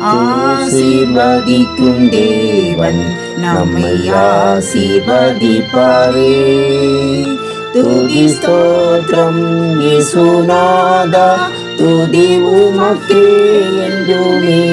ஆசீர்வதிக்கும் தேவன் நம்மை ஆசீர்வதிப்பாரே. துதி ஸ்தோத்திரம் இயேசுநாதா துதி உமக்கே என்றுமே.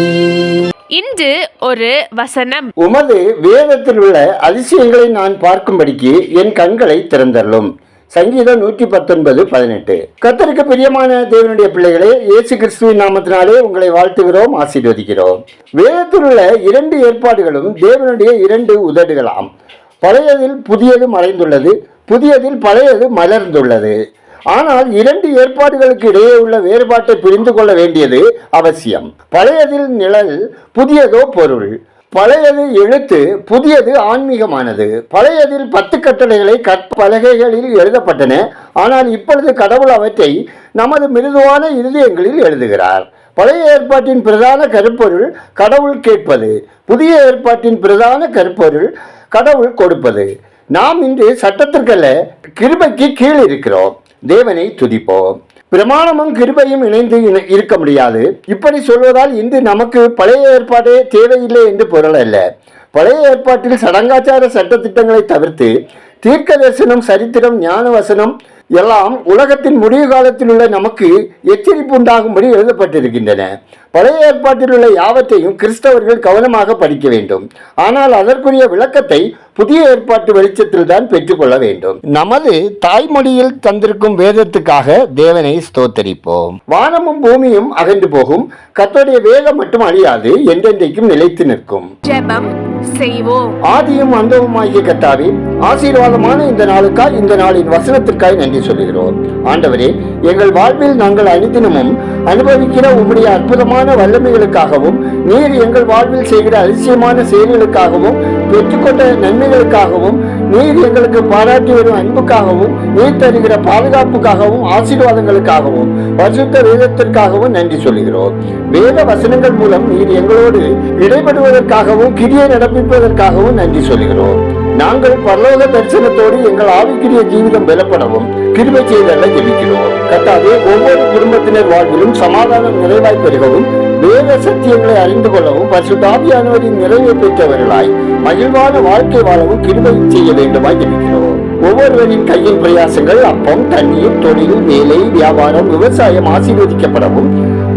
இன்று ஒரு வசனம். உமது வேதத்தில் உள்ள அதிசயங்களை நான் பார்க்கும்படிக்கு என் கண்களை திறந்தள்ளும் சங்கீதம் நூற்றி பத்தொன்பது பதினெட்டு. கத்தருக்கு பிரியமான தேவனுடைய பிள்ளைகளே இயேசு கிறிஸ்துவின் நாமத்தினாலே உங்களை வாழ்த்துகிறோம் ஆசீர்வதிக்கிறோம். வேதத்தில் உள்ள இரண்டு ஏற்பாடுகளும் தேவனுடைய இரண்டு உதடுகளாம். பழையதில் புதியது மறைந்துள்ளது புதியதில் பழையது மலர்ந்துள்ளது. ஆனால் இரண்டு ஏற்பாடுகளுக்கு இடையே உள்ள வேறுபாட்டை புரிந்து கொள்ள வேண்டியது அவசியம். பழையதில் நிழல் புதியதோ பொருள். பழையது எழுத்து புதியது ஆன்மீகமானது. பழையதில் பத்து கட்டளைகளை கற்பலகைகளில் எழுதப்பட்டன. ஆனால் இப்பொழுது கடவுள் அவற்றை நமது மிருதுவான இருதயங்களில் எழுதுகிறார். பழைய ஏற்பாட்டின் பிரதான கருப்பொருள் கடவுள் கேட்பது. புதிய ஏற்பாட்டின் பிரதான கருப்பொருள் கடவுள் கொடுப்பது. நாம் இன்று சட்டத்திற்கல்ல கிருபைக்கு கீழ் இருக்கிறோம் தேவனை துதிப்போம். பிரமாணமும் கிருபையும் இணைந்து இருக்க முடியாது. இப்படி சொல்வதால் இன்று நமக்கு பழைய ஏற்பாடே தேவையில்லை என்று பொருள் அல்ல. பழைய ஏற்பாட்டில் சடங்காச்சார சட்டத்திட்டங்களை தவிர்த்து தீர்க்க தரிசனம் சரித்திரம் ஞான வசனம் எல்லாம் உலகத்தின் முடிவு காலத்தில் உள்ள நமக்கு எச்சரிப்பு உண்டாகும்படி எழுதப்பட்டிருக்கின்றன. பழைய ஏற்பாட்டில் உள்ள யாவற்றையும் கிறிஸ்தவர்கள் கவனமாக படிக்க வேண்டும். ஆனால் அதற்குரிய விளக்கத்தை புதிய ஏற்பாட்டு வெளிச்சத்தில் தான் பெற்றுக்கொள்ள வேண்டும். நமது தாய்மொழியில் தந்திருக்கும் வேதத்துக்காக தேவனை ஸ்தோத்தரிப்போம். வானமும் பூமியும் அகன்று போகும். கத்தோடைய வேதம் மட்டும் அழியாது என்றென்றைக்கும் நிலைத்து நிற்கும். ஜெபம். செய்வோம். ஆதியும் அந்தவுமாகிய கத்தாவே ஆசீர்வாதமான இந்த நாளுக்காய் இந்த நாளின் வசனத்திற்காய் நன்றி சொல்லுகிறோம். ஆண்டவரே எங்கள் வாழ்வில் நாங்கள் அனுதினமும் அனுபவிக்கிற உம்முடைய அற்புதமான வல்லமைகளுக்காகவும் நீர் எங்கள் வாழ்வில் செய்கிற அதிசயமான செயல்களுக்காகவும் பெற்றுக்கொண்ட நன்மைகளுக்காகவும் நீர் எங்களுக்கு பாராட்டி வரும் அன்புக்காகவும் நீர் தருகிற பாதுகாப்புக்காகவும் ஆசீர்வாதங்களுக்காகவும் பரிசுத்த வேதத்திற்காகவும் நன்றி சொல்லுகிறோம். வேத வசனங்கள் மூலம் நீர் எங்களோடு இடைபடுவதற்காகவும் கிரியை நடப்பிப்பதற்காகவும் நன்றி சொல்லுகிறோம். நாங்கள் பரலோக தரிசனத்தோடு எங்கள் ஆவிக்குரிய ஜீவிதம் பலப்படவும் கிருமை செய்தல்ல ஜெபிக்கிறோம். கத்தாவே ஒவ்வொரு குடும்பத்தினர் வாழ்விலும் சமாதானம் நிறைவாய் பெருகவும் வேத சத்தியங்களை அறிந்து கொள்ளவும் பரிசுத்தாவியானவரின் நிறைவை பெற்றவர்களாய் மகிழ்வான வாழ்க்கை வாழவும் கிருமை செய்ய வேண்டுமாய் ஜெபிக்கிறோம். ஒவ்வொருவரின் கையின் பிரயாசங்கள் அப்பம் தண்ணீர் தொழில் வேலை வியாபாரம் விவசாயம் ஆசீர்வதிக்கப்படவும்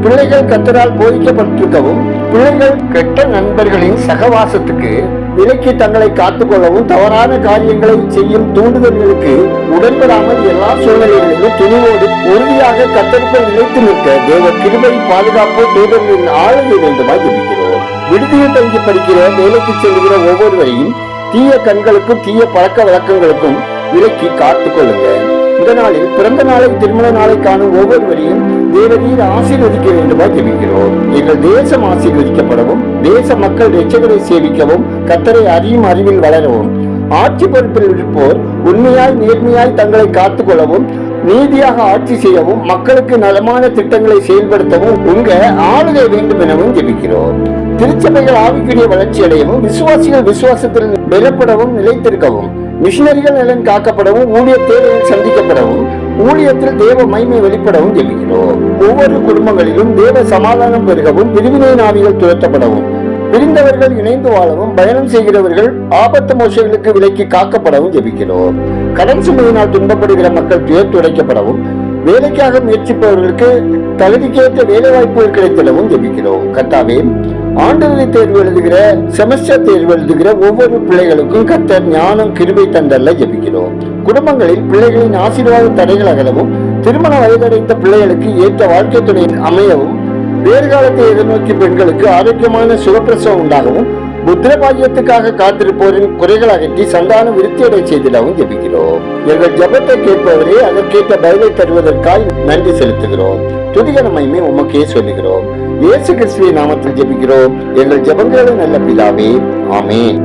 பிள்ளைகள் கத்தரால் போதிக்கப்பட்டிருக்கவும் பிள்ளைகள் கெட்ட நண்பர்களின் சகவாசத்துக்கு விலக்கி தங்களை காத்துக்கொள்ளவும் தவறான காரியங்களை செய்யும் தூண்டுதல்களுக்கு உடன்படாமல் எல்லா சூழ்நிலைகளிலும் துணிவோடு உறுதியாக கத்தருக்குள் நிலைத்து நிற்க தேவ கிருபை பாதுகாப்பு தூதர்களின் ஆளுகை வேண்டுமாய் இருக்கிறோம் விடுதியில் தங்கி படிக்கிற வேலைக்கு செல்கிற ஒவ்வொருவரையும் தீய கண்களுக்கும் தீய பழக்க வழக்கங்களுக்கும் விலக்கி காத்துக்கொள்ளுங்கள். இந்த நாளில் பிறந்த நாளை திருமண நாளை காணும் ஒவ்வொருவரையும் தேவரீர் ஆசீர்வதிக்க வேண்டுமா ஜெபிக்கிறோம் எங்கள் தேசம் ஆசீர்வதிக்கப்படவும் தேச மக்கள் ரட்சகரை சேவிக்கவும் கத்தரை அறியும் அறிவில் வளரவும். ஆட்சி பொறுப்பில் இருப்போர் உண்மையாய் நேர்மையாய் தங்களை காத்துக் கொள்ளவும் நீதியாக ஆட்சி செய்யவும் மக்களுக்கு நலமான திட்டங்களை செயல்படுத்தவும் உங்க ஆளுகை வேண்டும் எனவும் ஜெபிக்கிறோம். திருச்சபைகள் ஆவிக்குரிய வளர்ச்சி அடையவும் விசுவாசிகள் விசுவாசத்தில் பெறப்படவும் நிலைத்திருக்கவும் மிஷினரிகள் நலன் காக்கப்படவும் ஊழிய தேவைகள் சந்திக்கப்படவும் ஊழியத்தில் தேவ மைமை வெளிப்படவும் ஜெபிக்கிறோம். ஒவ்வொரு குடும்பங்களிலும் தேவ சமாதானம் பெருகவும் பிரிவினை நாவிகள் துரத்தப்படவும் பிரிந்தவர்கள் இணைந்து வாழவும் பயணம் செய்கிறவர்கள் ஆபத்து மோசங்களுக்கு விலக்கி காக்கப்படவும் ஜெபிக்கிறோம். கடன் சுமையினால் துன்பப்படுகிற மக்கள் துயர் துடைக்கப்படவும் வேலைக்காக முயற்சிப்பவர்களுக்கு தகுதிக்கேற்ற வேலை வாய்ப்புகள் கிடைத்திடவும் ஜெபிக்கிறோம். கத்தாவே ஆண்டுகளை தேர்வு எழுதுகிற செமஸ்டர் தேர்வு எழுதுகிற ஒவ்வொரு பிள்ளைகளுக்கும் கத்தர் ஞானம் கிருபை தந்தல்ல ஜெபிக்கிறோம். குடும்பங்களில் பிள்ளைகளின் ஆசீர்வாத தடைகள் அகலவும் திருமண வயதடைந்த பிள்ளைகளுக்கு ஏற்ற வாழ்க்கை துணை அமையவும் வேர்காலத்தை எதிர்நோக்கி பெண்களுக்கு ஆரோக்கியமான சுகப்பிரசவம் உண்டாகவும் புத்திரபாகியத்துக்காக காத்திருப்போரின் குறைகள் அகற்றி சந்தானம் விருத்தியடை செய்திடவும் ஜெபிக்கிறோம். எங்கள் ஜெபத்தை கேட்பவரே அதற்கேற்ற பதிலை தருவதற்காய் நன்றி செலுத்துகிறோம். துதிகர மகிமை உமக்கே சொல்லுகிறோம். இயேசு கிறிஸ்துவின் நாமத்தில் ஜெபிக்கிறோம். எங்கள் ஜபங்களை நல்ல பிதாவே ஆமேன்.